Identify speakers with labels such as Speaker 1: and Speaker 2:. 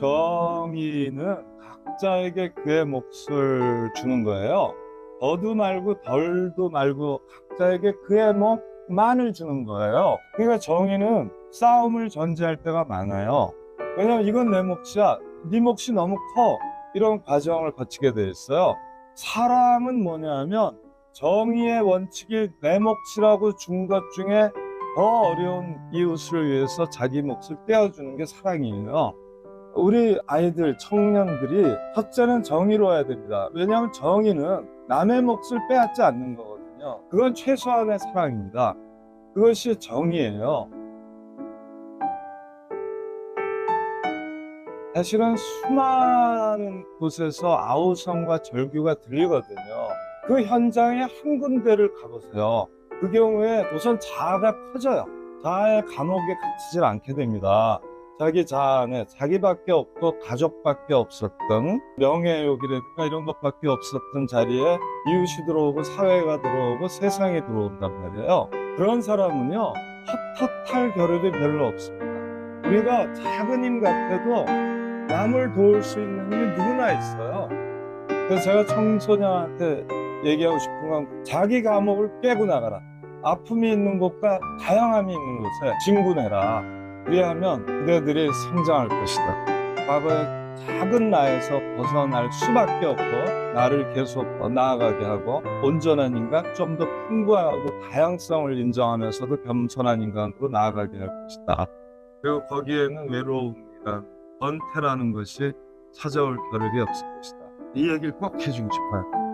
Speaker 1: 정의는 각자에게 그의 몫을 주는 거예요. 더도 말고 덜도 말고 각자에게 그의 몫만을 주는 거예요. 그러니까 정의는 싸움을 전제할 때가 많아요. 왜냐면 이건 내 몫이야. 네 몫이 너무 커. 이런 과정을 거치게 돼 있어요. 사랑은 뭐냐면 정의의 원칙이 내 몫이라고 준 것 중에 더 어려운 이웃을 위해서 자기 몫을 떼어주는 게 사랑이에요. 우리 아이들, 청년들이 첫째는 정의로워야 됩니다. 왜냐하면 정의는 남의 몫을 빼앗지 않는 거거든요. 그건 최소한의 사랑입니다. 그것이 정의예요. 사실은 수많은 곳에서 아우성과 절규가 들리거든요. 그 현장에 한 군데를 가보세요. 그 경우에 우선 자아가 커져요. 자아의 감옥에 갇히질 않게 됩니다. 자기 자아 안에 자기밖에 없고 가족밖에 없었던 명예욕이라든가 이런 것밖에 없었던 자리에 이웃이 들어오고 사회가 들어오고 세상이 들어온단 말이에요. 그런 사람은요 헛헛할 겨를이 별로 없습니다. 우리가 작은 힘 같아도 남을 도울 수 있는 힘이 누구나 있어요. 그래서 제가 청소년한테 얘기하고 싶은 건 자기 감옥을 깨고 나가라. 아픔이 있는 곳과 다양함이 있는 곳에 진군해라. 그리하면 그대들이 성장할 것이다. 과거의 작은 나에서 벗어날 수밖에 없고 나를 계속 더 나아가게 하고 온전한 인간, 좀 더 풍부하고 다양성을 인정하면서도 겸손한 인간으로 나아가게 할 것이다. 그리고 거기에는 외로움이란 번태라는 것이 찾아올 겨를이 없을 것이다. 이 얘기를 꼭 해주고 싶어요.